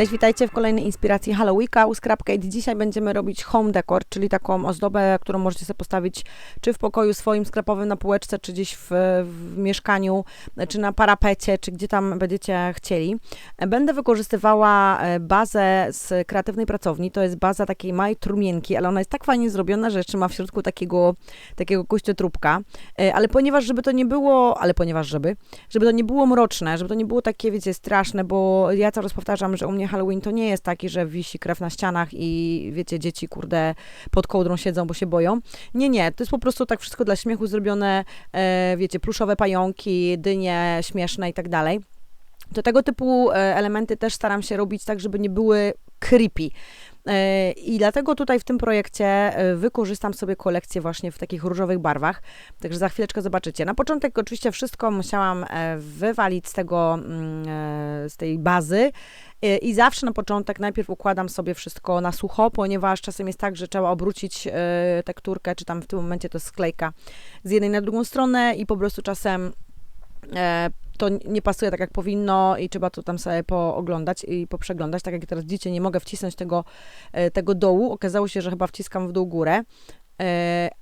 Cześć, witajcie w kolejnej inspiracji Halloweenka u Scrapcade. Dzisiaj będziemy robić home decor, czyli taką ozdobę, którą możecie sobie postawić czy w pokoju swoim sklepowym na półeczce, czy gdzieś w, w mieszkaniu, czy na parapecie, czy gdzie tam będziecie chcieli. Będę wykorzystywała e, bazę z kreatywnej pracowni. To jest baza takiej małej trumienki, ale ona jest tak fajnie zrobiona, że jeszcze ma w środku takiego, takiego kościotrupka. E, Ale ponieważ, żeby to nie było, ale ponieważ, żeby, żeby to nie było mroczne, żeby to nie było takie, wiecie, straszne, bo ja cały czas powtarzam, że u mnie Halloween to nie jest taki, że wisi krew na ścianach i wiecie, dzieci kurde pod kołdrą siedzą, bo się boją. Nie, nie, to jest po prostu tak wszystko dla śmiechu zrobione, e, wiecie, pluszowe pająki, dynie śmieszne i tak dalej. To tego typu e, elementy też staram się robić tak, żeby nie były creepy. E, I dlatego tutaj w tym projekcie e, wykorzystam sobie kolekcję właśnie w takich różowych barwach. Także za chwileczkę zobaczycie. Na początek oczywiście wszystko musiałam wywalić z tego, mm, z tej bazy. E, I zawsze na początek najpierw układam sobie wszystko na sucho, ponieważ czasem jest tak, że trzeba obrócić e, tekturkę, czy tam w tym momencie to jest sklejka z jednej na drugą stronę i po prostu czasem e, to nie pasuje tak jak powinno i trzeba to tam sobie pooglądać i poprzeglądać. Tak jak teraz widzicie, nie mogę wcisnąć tego, tego dołu. Okazało się, że chyba wciskam w dół górę,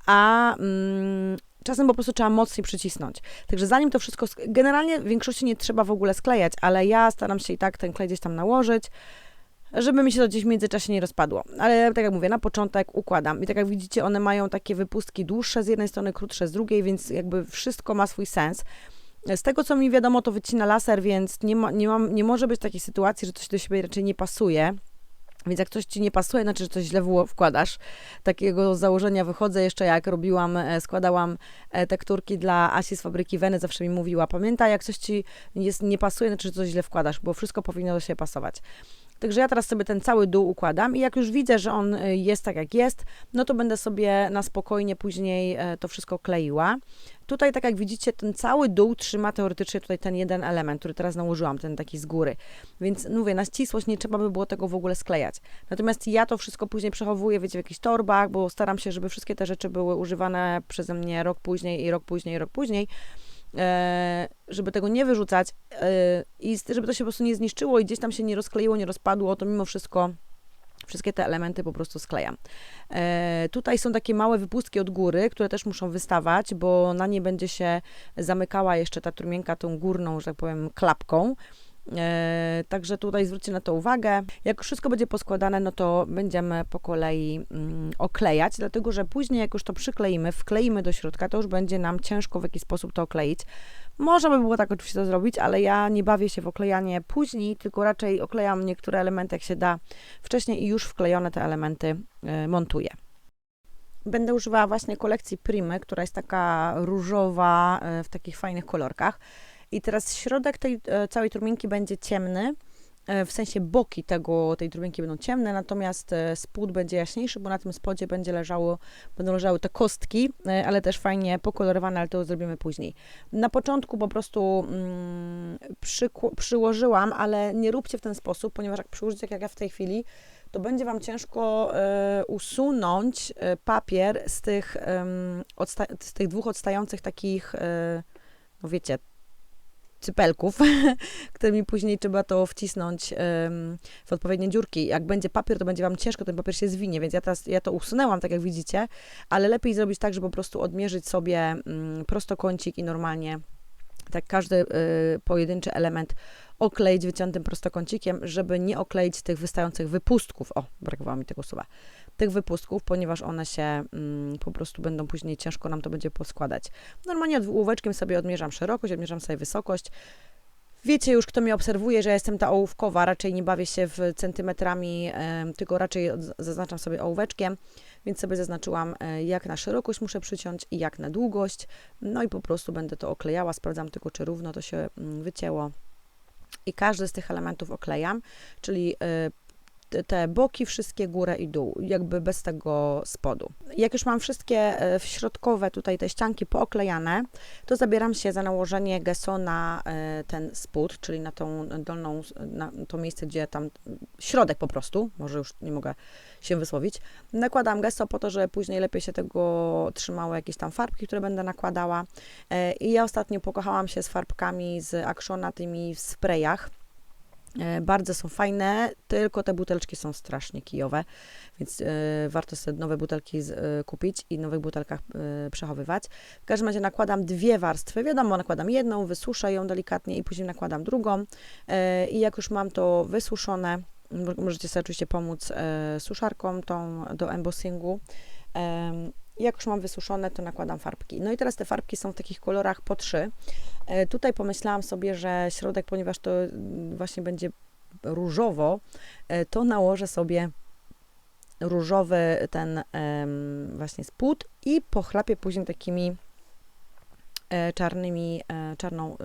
a mm, czasem po prostu trzeba mocniej przycisnąć. Także zanim to wszystko, generalnie w większości nie trzeba w ogóle sklejać, ale ja staram się i tak ten klej gdzieś tam nałożyć, żeby mi się to gdzieś w międzyczasie nie rozpadło. Ale tak jak mówię, na początek układam. I tak jak widzicie, one mają takie wypustki dłuższe z jednej strony, krótsze z drugiej, więc jakby wszystko ma swój sens. Z tego, co mi wiadomo, to wycina laser, więc nie, ma, nie, mam, nie może być takiej sytuacji, że coś do siebie raczej nie pasuje. Więc jak coś ci nie pasuje, znaczy, że coś źle wkładasz. Takiego założenia wychodzę jeszcze, jak robiłam, e, składałam e, tekturki dla Asi z fabryki Weny, zawsze mi mówiła, pamiętaj, jak coś ci jest, nie pasuje, znaczy, że coś źle wkładasz, bo wszystko powinno do siebie pasować. Także ja teraz sobie ten cały dół układam i jak już widzę, że on y, jest tak jak jest, no to będę sobie na spokojnie później e, to wszystko kleiła. Tutaj, tak jak widzicie, ten cały dół trzyma teoretycznie tutaj ten jeden element, który teraz nałożyłam, ten taki z góry. Więc mówię, na ścisłość nie trzeba by było tego w ogóle sklejać. Natomiast ja to wszystko później przechowuję, wiecie, w jakichś torbach, bo staram się, żeby wszystkie te rzeczy były używane przeze mnie rok później i rok później i rok później żeby tego nie wyrzucać e, i żeby to się po prostu nie zniszczyło i gdzieś tam się nie rozkleiło, nie rozpadło, to mimo wszystko wszystkie te elementy po prostu sklejam. E, tutaj są takie małe wypustki od góry, które też muszą wystawać, bo na nie będzie się zamykała jeszcze ta trumienka tą górną, że tak powiem, klapką. E, także tutaj zwróćcie na to uwagę. Jak wszystko będzie poskładane, no to będziemy po kolei mm, oklejać, dlatego że później, jak już to przykleimy, wkleimy do środka, to już będzie nam ciężko w jakiś sposób to okleić. Można by było tak oczywiście to zrobić, ale ja nie bawię się w oklejanie później, tylko raczej oklejam niektóre elementy, jak się da, wcześniej i już wklejone te elementy e, montuję. Będę używała właśnie kolekcji Primy, która jest taka różowa, e, w takich fajnych kolorkach. I teraz środek tej e, całej trumienki będzie ciemny, e, w sensie boki tego, tej trumienki będą ciemne, natomiast e, spód będzie jaśniejszy, bo na tym spodzie będzie leżało, będą leżały te kostki, ale też fajnie pokolorowane, ale to zrobimy później. Na początku po prostu mm, przyku- przyłożyłam, ale nie róbcie w ten sposób, ponieważ jak przyłożycie, jak ja w tej chwili, to będzie Wam ciężko e, usunąć papier z tych, odsta- z tych dwóch odstających takich, e, no wiecie, cypelków, którymi później trzeba to wcisnąć w odpowiednie dziurki. Jak będzie papier, to będzie Wam ciężko, ten papier się zwinie, więc ja teraz ja to usunęłam, tak jak widzicie, ale lepiej zrobić tak, żeby po prostu odmierzyć sobie mm, prostokącik i normalnie tak każdy y, pojedynczy element okleić wyciętym prostokącikiem, żeby nie okleić tych wystających wypustków. O, brakowało mi tego słowa. Tych wypustków, ponieważ one się mm, po prostu będą później ciężko nam to będzie poskładać. Normalnie ołóweczkiem sobie odmierzam szerokość, odmierzam sobie wysokość. Wiecie już, kto mnie obserwuje, że ja jestem ta ołówkowa, raczej nie bawię się w centymetrami, tylko raczej zaznaczam sobie ołóweczkiem, więc sobie zaznaczyłam, e, jak na szerokość muszę przyciąć i jak na długość. No i po prostu będę to oklejała, sprawdzam tylko, czy równo to się mm, wycięło. I każdy z tych elementów oklejam, czyli y, te- boki, wszystkie górę i dół, jakby bez tego spodu. Jak już mam wszystkie e, środkowe tutaj te ścianki pooklejane, to zabieram się za nałożenie gesso na e, ten spód, czyli na tą dolną, na to miejsce, gdzie tam środek po prostu, może już nie mogę się wysłowić. Nakładam gesso po to, żeby później lepiej się tego trzymało jakieś tam farbki, które będę nakładała. E, I ja ostatnio pokochałam się z farbkami z Actiona, tymi w sprayach. E, Bardzo są fajne, tylko te buteleczki są strasznie kijowe, więc e, warto sobie nowe butelki e, kupić i w nowych butelkach przechowywać. W każdym razie nakładam dwie warstwy, wiadomo, nakładam jedną, wysuszę ją delikatnie i później nakładam drugą i jak już mam to wysuszone, mo- możecie sobie oczywiście pomóc suszarką tą do embossingu. Jak już mam wysuszone, to nakładam farbki. No i teraz te farbki są w takich kolorach po trzy. E, Tutaj pomyślałam sobie, że środek, ponieważ to mm, właśnie będzie różowo, e, to nałożę sobie różowy ten właśnie spód i pochlapię później takimi e, czarnymi, czarną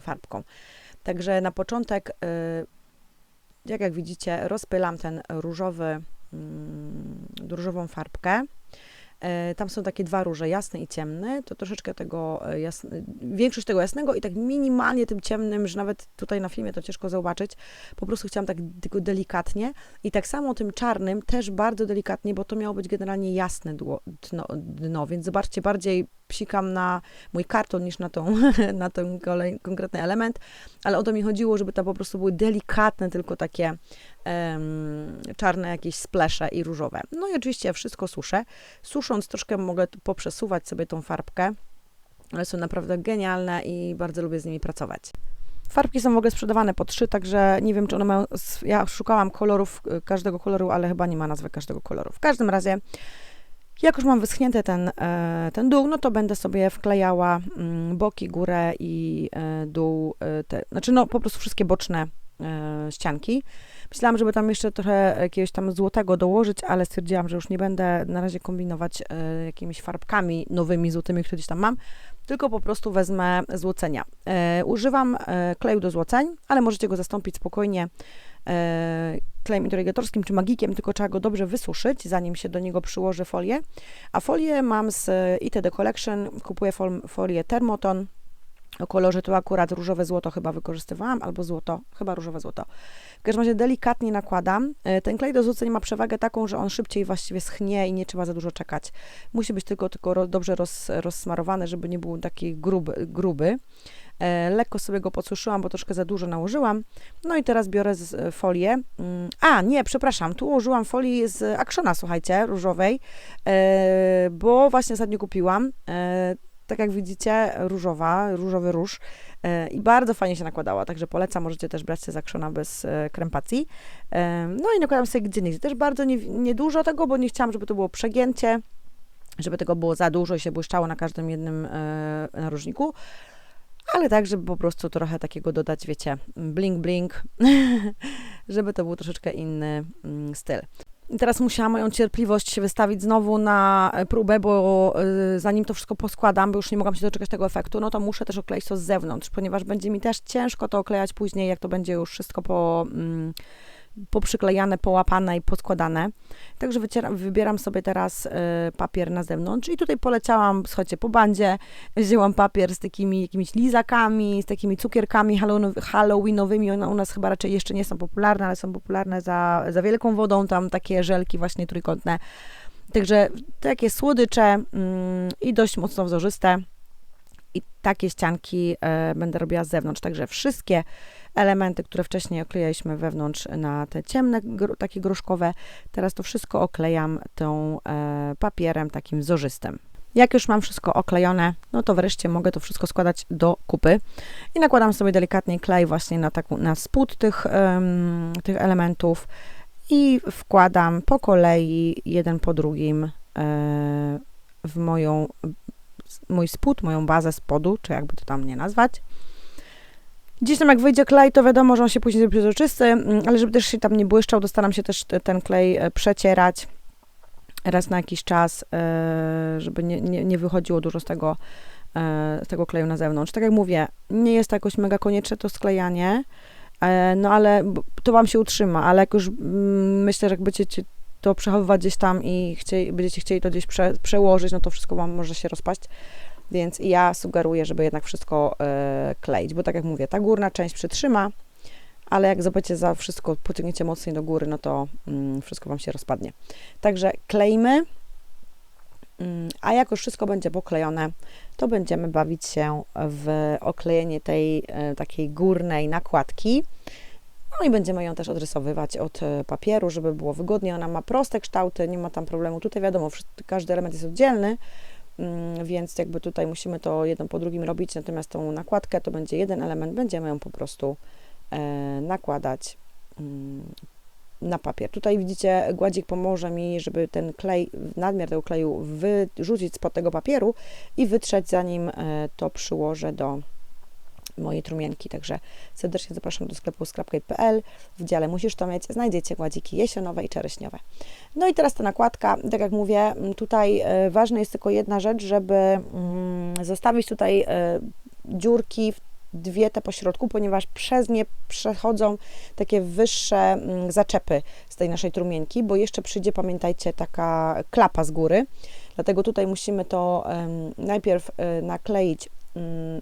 farbką. Także na początek, jak jak widzicie, rozpylam ten różowy, mm, różową farbkę. E, Tam są takie dwa róże, jasny i ciemny, to troszeczkę tego e, jasny, większość tego jasnego i tak minimalnie tym ciemnym, że nawet tutaj na filmie to ciężko zobaczyć, po prostu chciałam tak tylko delikatnie. I tak samo tym czarnym też bardzo delikatnie, bo to miało być generalnie jasne dno, dno, więc zobaczcie, bardziej psikam na mój karton niż na, tą, na ten kolej, konkretny element, ale o to mi chodziło, żeby to po prostu były delikatne, tylko takie em, czarne jakieś splesze i różowe. No i oczywiście wszystko suszę. Susząc troszkę mogę poprzesuwać sobie tą farbkę, ale są naprawdę genialne i bardzo lubię z nimi pracować. Farbki są w ogóle sprzedawane po trzy, także nie wiem, czy one mają. Ja szukałam kolorów y, każdego koloru, ale chyba nie ma nazwy każdego koloru. W każdym razie, jak już mam wyschnięty ten, e, ten dół, no to będę sobie wklejała mm, boki, górę i e, dół, e, te, znaczy no po prostu wszystkie boczne ścianki. Myślałam, żeby tam jeszcze trochę jakiegoś tam złotego dołożyć, ale stwierdziłam, że już nie będę na razie kombinować jakimiś farbkami nowymi, złotymi, które gdzieś tam mam, tylko po prostu wezmę złocenia. Używam kleju do złoceń, ale możecie go zastąpić spokojnie klejem interrogatorskim czy magikiem, tylko trzeba go dobrze wysuszyć, zanim się do niego przyłoży folię. A folię mam z ITD Collection, kupuję fol, folię Thermoton, o kolorze tu akurat różowe złoto chyba wykorzystywałam, albo złoto, chyba różowe złoto. W każdym razie delikatnie nakładam. E, Ten klej do złoceń ma przewagę taką, że on szybciej właściwie schnie i nie trzeba za dużo czekać. Musi być tylko, tylko dobrze roz, rozsmarowany, żeby nie był taki gruby. E, lekko sobie go podsuszyłam, bo troszkę za dużo nałożyłam. No i teraz biorę z, e, folię. Mm, A, nie, przepraszam, tu użyłam folii z Actiona, słuchajcie, różowej, e, bo właśnie ostatnio kupiłam. Tak jak widzicie, różowa, różowy róż i bardzo fajnie się nakładała, także polecam, możecie też brać się z Actiona bez e, krępacji. No i nakładam sobie gdzie też bardzo nie- niedużo tego, bo nie chciałam, żeby to było przegięcie, żeby tego było za dużo i się błyszczało na każdym jednym e, narożniku, ale tak, żeby po prostu trochę takiego dodać, wiecie, bling bling, żeby to był troszeczkę inny mm, styl. I teraz musiałam moją cierpliwość się wystawić znowu na e, próbę, bo y, zanim to wszystko poskładam, bo już nie mogłam się doczekać tego efektu, no to muszę też okleić to z zewnątrz, ponieważ będzie mi też ciężko to oklejać później, jak to będzie już wszystko po, mm, poprzyklejane, połapane i poskładane. Także wycieram, wybieram sobie teraz y, papier na zewnątrz i tutaj poleciałam, słuchajcie, po bandzie, wzięłam papier z takimi jakimiś lizakami, z takimi cukierkami hallow- halloweenowymi, one u nas chyba raczej jeszcze nie są popularne, ale są popularne za, za wielką wodą, tam takie żelki właśnie trójkątne. Także takie słodycze mm, i dość mocno wzorzyste. I takie ścianki e, będę robiła z zewnątrz. Także wszystkie elementy, które wcześniej oklejaliśmy wewnątrz na te ciemne, gro, takie groszkowe, teraz to wszystko oklejam tą e, papierem takim wzorzystym. Jak już mam wszystko oklejone, no to wreszcie mogę to wszystko składać do kupy i nakładam sobie delikatnie klej właśnie na, taką, na spód tych, em, tych elementów i wkładam po kolei jeden po drugim e, w moją, mój spód, moją bazę spodu, czy jakby to tam nie nazwać. Gdzieś tam jak wyjdzie klej, to wiadomo, że on się później zrobi przezroczysty, mm, ale żeby też się tam nie błyszczał, to staram się też te- ten klej e, przecierać raz na jakiś czas, e, żeby nie, nie, nie wychodziło dużo z tego, e, z tego kleju na zewnątrz. Tak jak mówię, nie jest to jakoś mega konieczne to sklejanie, no ale to Wam się utrzyma, ale jak już mm, myślę, że jak będziecie to przechowywać gdzieś tam i chcieli, będziecie chcieli to gdzieś prze, przełożyć, no to wszystko Wam może się rozpaść. Więc ja sugeruję, żeby jednak wszystko e, kleić, bo tak jak mówię, ta górna część przytrzyma, ale jak zobaczycie za wszystko, pociągniecie mocniej do góry, no to mm, wszystko Wam się rozpadnie. Także klejmy, mm, a jak już wszystko będzie poklejone, to będziemy bawić się w oklejenie tej e, takiej górnej nakładki. No i będziemy ją też odrysowywać od e, papieru, żeby było wygodnie. Ona ma proste kształty, nie ma tam problemu. Tutaj wiadomo, każdy element jest oddzielny, więc jakby tutaj musimy to jedno po drugim robić, natomiast tą nakładkę to będzie jeden element, będziemy ją po prostu e, nakładać mm, na papier. Tutaj widzicie, gładzik pomoże mi, żeby ten klej, nadmiar tego kleju wyrzucić spod tego papieru i wytrzeć, zanim e, to przyłożę do mojej trumienki. Także serdecznie zapraszam do sklepu scrapcade.pl. W dziale musisz to mieć, znajdziecie gładziki jesionowe i czereśniowe. No i teraz ta nakładka, tak jak mówię, tutaj e, ważna jest tylko jedna rzecz, żeby mm, zostawić tutaj e, dziurki dwie te pośrodku, ponieważ przez nie przechodzą takie wyższe mm, zaczepy z tej naszej trumienki, bo jeszcze przyjdzie, pamiętajcie, taka klapa z góry. Dlatego tutaj musimy to najpierw e, nakleić mm,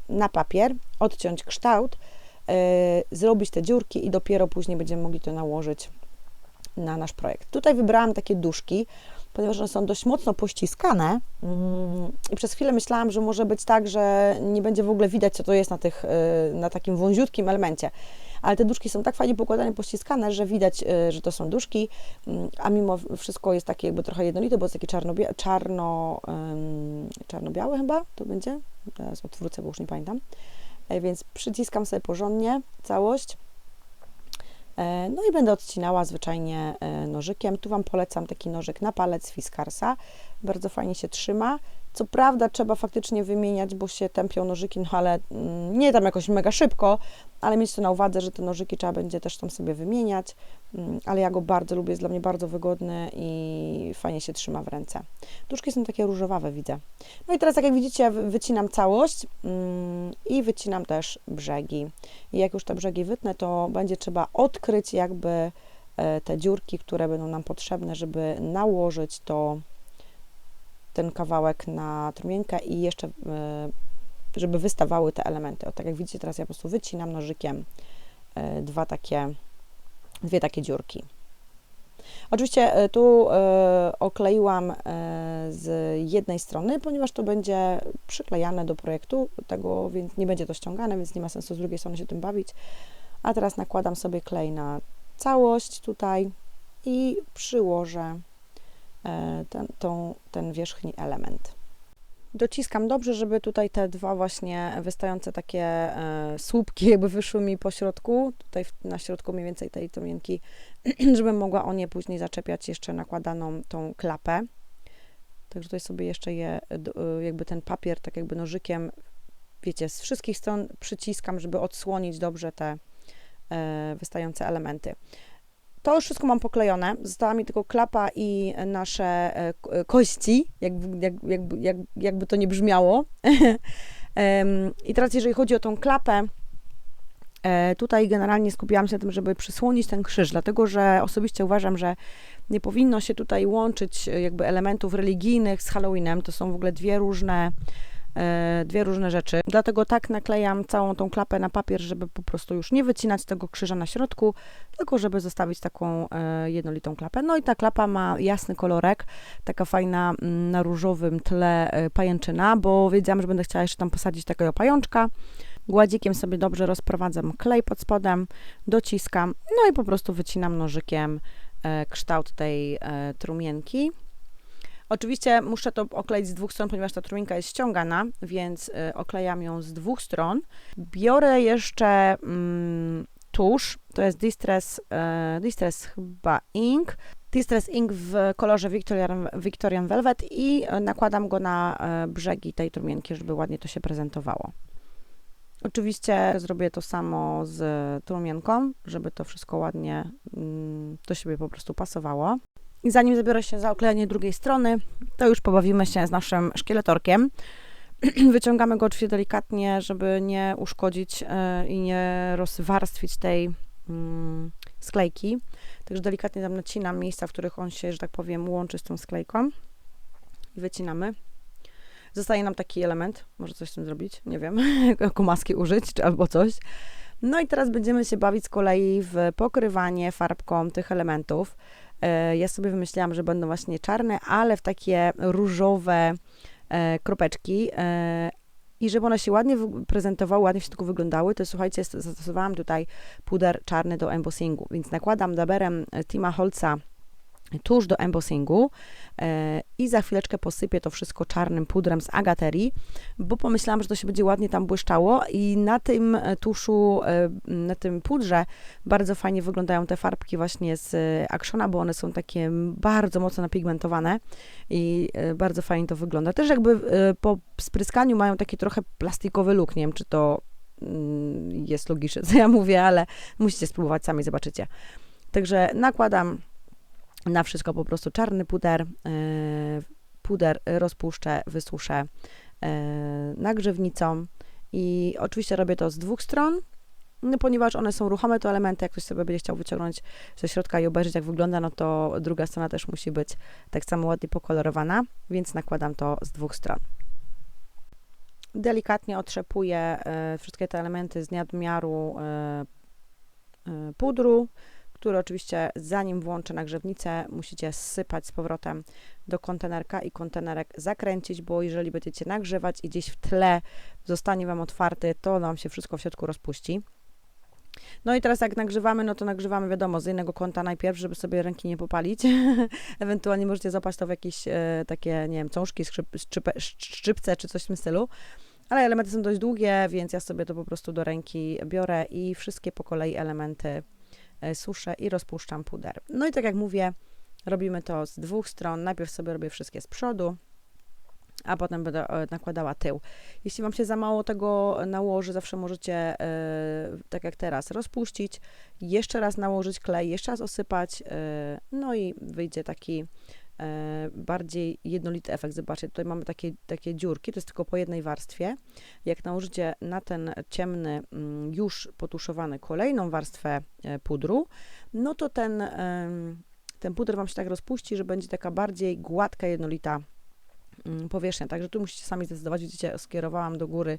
na papier, odciąć kształt, e, zrobić te dziurki i dopiero później będziemy mogli to nałożyć na nasz projekt. Tutaj wybrałam takie duszki, ponieważ one są dość mocno pościskane mm, i przez chwilę myślałam, że może być tak, że nie będzie w ogóle widać, co to jest na, tych, y, na takim wąziutkim elemencie. Ale te duszki są tak fajnie pokładane, pościskane, że widać, y, że to są duszki, mm, a mimo wszystko jest takie jakby trochę jednolite, bo jest takie czarno, czarno, czarno-białe chyba to będzie. Teraz odwrócę, bo już nie pamiętam. E, więc przyciskam sobie porządnie całość no i będę odcinała zwyczajnie e, nożykiem. Tu Wam polecam taki nożyk na palec Fiskarsa. Bardzo fajnie się trzyma. Co prawda trzeba faktycznie wymieniać, bo się tępią nożyki, no ale mm, nie tam jakoś mega szybko, ale mieć to na uwadze, że te nożyki trzeba będzie też tam sobie wymieniać, mm, ale ja go bardzo lubię, jest dla mnie bardzo wygodny i fajnie się trzyma w ręce. Duszki są takie różowawe, widzę. No i teraz, tak jak widzicie, wycinam całość mm, i wycinam też brzegi. I jak już te brzegi wytnę, to będzie trzeba odkryć jakby e, te dziurki, które będą nam potrzebne, żeby nałożyć to ten kawałek na trumienkę i jeszcze, e, żeby wystawały te elementy. O, tak jak widzicie, teraz ja po prostu wycinam nożykiem e, dwa takie, dwie takie dziurki. Oczywiście e, tu okleiłam z jednej strony, ponieważ to będzie przyklejane do projektu, tego, więc nie będzie to ściągane, więc nie ma sensu z drugiej strony się tym bawić. A teraz nakładam sobie klej na całość tutaj i przyłożę ten, tą, ten wierzchni element. Dociskam dobrze, żeby tutaj te dwa właśnie wystające takie e, słupki jakby wyszły mi po środku, tutaj na środku mniej więcej tej tomienki, żebym mogła o nie później zaczepiać jeszcze nakładaną tą klapę. Także tutaj sobie jeszcze je, e, jakby ten papier, tak jakby nożykiem, wiecie, z wszystkich stron przyciskam, żeby odsłonić dobrze te wystające elementy. To już wszystko mam poklejone. Została mi tylko klapa i nasze e, e, kości, jakby, jak, jakby, jak, jakby to nie brzmiało. I teraz, jeżeli chodzi o tą klapę, e, tutaj generalnie skupiłam się na tym, żeby przysłonić ten krzyż, dlatego że osobiście uważam, że nie powinno się tutaj łączyć jakby elementów religijnych z Halloweenem. To są w ogóle dwie różne dwie różne rzeczy. Dlatego tak naklejam całą tą klapę na papier, żeby po prostu już nie wycinać tego krzyża na środku, tylko żeby zostawić taką e, jednolitą klapę. No i ta klapa ma jasny kolorek, taka fajna mm, na różowym tle e, pajęczyna, bo wiedziałam, że będę chciała jeszcze tam posadzić takiego pajączka. Gładzikiem sobie dobrze rozprowadzam klej pod spodem, dociskam, no i po prostu wycinam nożykiem kształt tej trumienki. Oczywiście muszę to okleić z dwóch stron, ponieważ ta trójka jest ściągana, więc y, oklejam ją z dwóch stron. Biorę jeszcze mm, tusz, to jest Distress, y, Distress chyba Ink. Distress Ink w kolorze Victorian, Victorian Velvet i nakładam go na y, brzegi tej trumienki, żeby ładnie to się prezentowało. Oczywiście zrobię to samo z trumienką, żeby to wszystko ładnie mm, do siebie po prostu pasowało. I zanim zabiorę się za oklejanie drugiej strony, to już pobawimy się z naszym szkieletorkiem. Wyciągamy go oczywiście delikatnie, żeby nie uszkodzić e, i nie rozwarstwić tej mm, sklejki. Także delikatnie tam nacinam miejsca, w których on się, że tak powiem, łączy z tą sklejką. I wycinamy. Zostaje nam taki element. Może coś z tym zrobić, nie wiem, jako maski użyć, czy albo coś. No i teraz będziemy się bawić z kolei w pokrywanie farbką tych elementów. E, ja sobie wymyśliłam, że będą właśnie czarne, ale w takie różowe e, kropeczki. E, I żeby one się ładnie prezentowały, ładnie w środku wyglądały, to słuchajcie, st- zastosowałam tutaj puder czarny do embossingu, więc nakładam daberem Tima Holca tuż do embossingu e, i za chwileczkę posypię to wszystko czarnym pudrem z agaterii, bo pomyślałam, że to się będzie ładnie tam błyszczało i na tym e, tuszu, e, na tym pudrze bardzo fajnie wyglądają te farbki właśnie z Actiona, bo one są takie bardzo mocno napigmentowane i bardzo fajnie to wygląda. Też jakby po spryskaniu mają taki trochę plastikowy look, nie wiem czy to mm, jest logiczne, co ja mówię, ale musicie spróbować, sami zobaczycie. Także nakładam na wszystko po prostu czarny puder, e, puder rozpuszczę, wysuszę e, nagrzewnicą i oczywiście robię to z dwóch stron, no, ponieważ one są ruchome, to elementy, jak ktoś sobie będzie chciał wyciągnąć ze środka i obejrzeć, jak wygląda, no to druga strona też musi być tak samo ładnie pokolorowana, więc nakładam to z dwóch stron. Delikatnie otrzepuję e, wszystkie te elementy z nadmiaru e, e, pudru, który oczywiście zanim włączę nagrzewnicę, musicie zsypać z powrotem do kontenerka i kontenerek zakręcić, bo jeżeli będziecie nagrzewać i gdzieś w tle zostanie Wam otwarty, to nam się wszystko w środku rozpuści. No i teraz jak nagrzewamy, no to nagrzewamy wiadomo z innego kąta najpierw, żeby sobie ręki nie popalić. Ewentualnie możecie zapaść to w jakieś e, takie, nie wiem, cążki, skrzyp, szczypce czy coś w tym stylu. Ale elementy są dość długie, więc ja sobie to po prostu do ręki biorę i wszystkie po kolei elementy suszę i rozpuszczam puder. No i tak jak mówię, robimy to z dwóch stron. Najpierw sobie robię wszystkie z przodu, a potem będę e, nakładała tył. Jeśli Wam się za mało tego nałoży, zawsze możecie, e, tak jak teraz, rozpuścić, jeszcze raz nałożyć klej, jeszcze raz osypać, e, no i wyjdzie taki e, bardziej jednolity efekt. Zobaczcie, tutaj mamy takie, takie dziurki, to jest tylko po jednej warstwie. Jak nałożycie na ten ciemny, mm, już potuszowany kolejną warstwę e, pudru, no to ten, ten puder Wam się tak rozpuści, że będzie taka bardziej gładka, jednolita mm, powierzchnia. Także tu musicie sami zdecydować. Widzicie, skierowałam do góry,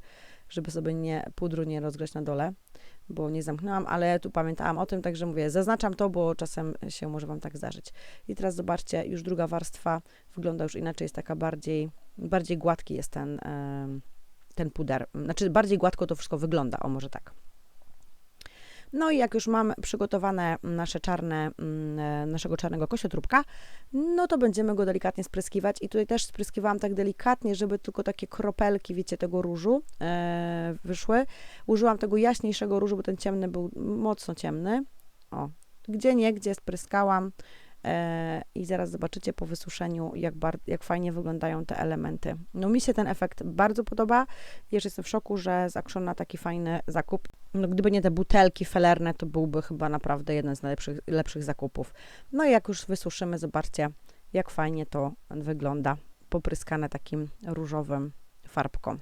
żeby sobie nie, pudru nie rozgrzać na dole, bo nie zamknęłam, ale tu pamiętałam o tym, także mówię, zaznaczam to, bo czasem się może Wam tak zdarzyć. I teraz zobaczcie, już druga warstwa wygląda już inaczej, jest taka bardziej, bardziej gładki jest ten, ten puder. Znaczy bardziej gładko to wszystko wygląda, o może tak. No i jak już mam przygotowane nasze czarne, mm, e, naszego czarnego kościotrubka, no to będziemy go delikatnie spryskiwać. I tutaj też spryskiwałam tak delikatnie, żeby tylko takie kropelki, wiecie, tego różu e, wyszły. Użyłam tego jaśniejszego różu, bo ten ciemny był mocno ciemny. O, gdzie nie, gdzie spryskałam. E, I zaraz zobaczycie po wysuszeniu, jak, bar- jak fajnie wyglądają te elementy. No mi się ten efekt bardzo podoba. Jeszcze jestem w szoku, że z taki fajny zakup. No gdyby nie te butelki felerne, to byłby chyba naprawdę jeden z najlepszych lepszych zakupów. No i jak już wysuszymy, zobaczcie, jak fajnie to wygląda, popryskane takim różowym farbką.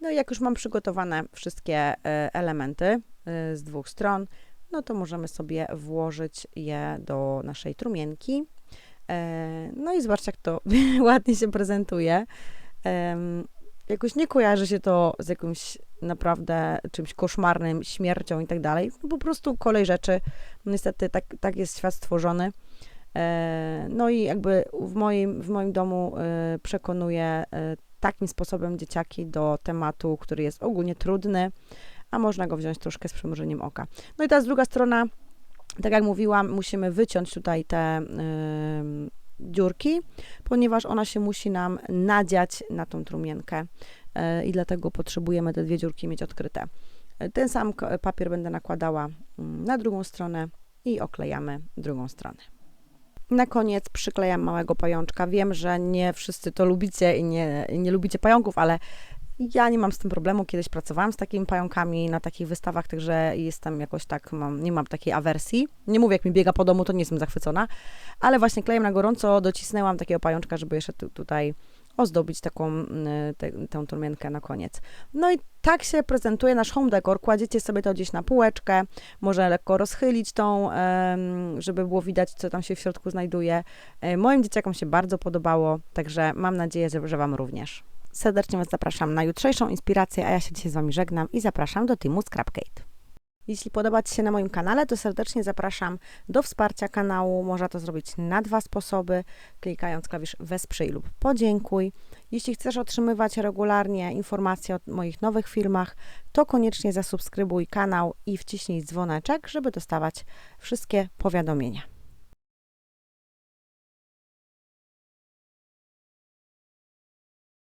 No i jak już mam przygotowane wszystkie e, elementy e, z dwóch stron, no to możemy sobie włożyć je do naszej trumienki. E, No i zobaczcie, jak to ładnie się prezentuje. Jakoś nie kojarzy się to z jakimś naprawdę czymś koszmarnym, śmiercią i tak dalej. No po prostu kolej rzeczy. No Niestety tak, tak jest świat stworzony. E, No i jakby w moim, w moim domu e, przekonuję takim sposobem dzieciaki do tematu, który jest ogólnie trudny, a można go wziąć troszkę z przymrużeniem oka. No i teraz druga strona, tak jak mówiłam, musimy wyciąć tutaj te em, dziurki, ponieważ ona się musi nam nadziać na tą trumienkę e, i dlatego potrzebujemy te dwie dziurki mieć odkryte. Ten sam papier będę nakładała mm, na drugą stronę i oklejamy drugą stronę. Na koniec przyklejam małego pajączka. Wiem, że nie wszyscy to lubicie i nie, nie lubicie pająków, ale ja nie mam z tym problemu. Kiedyś pracowałam z takimi pająkami na takich wystawach, także jestem jakoś tak, mam, nie mam takiej awersji. Nie mówię, jak mi biega po domu, to nie jestem zachwycona, ale właśnie klejem na gorąco docisnęłam takiego pajączka, żeby jeszcze tu, tutaj ozdobić taką mm, te, tę trumienkę na koniec. No i tak się prezentuje nasz home decor. Kładziecie sobie to gdzieś na półeczkę, może lekko rozchylić tą, żeby było widać, co tam się w środku znajduje. E, Moim dzieciakom się bardzo podobało, także mam nadzieję, że Wam również. Serdecznie Was zapraszam na jutrzejszą inspirację, a ja się dzisiaj z Wami żegnam i zapraszam do teamu Scrapgate. Jeśli podoba Ci się na moim kanale, to serdecznie zapraszam do wsparcia kanału. Można to zrobić na dwa sposoby, klikając klawisz wesprzyj lub podziękuj. Jeśli chcesz otrzymywać regularnie informacje o moich nowych filmach, to koniecznie zasubskrybuj kanał i wciśnij dzwoneczek, żeby dostawać wszystkie powiadomienia.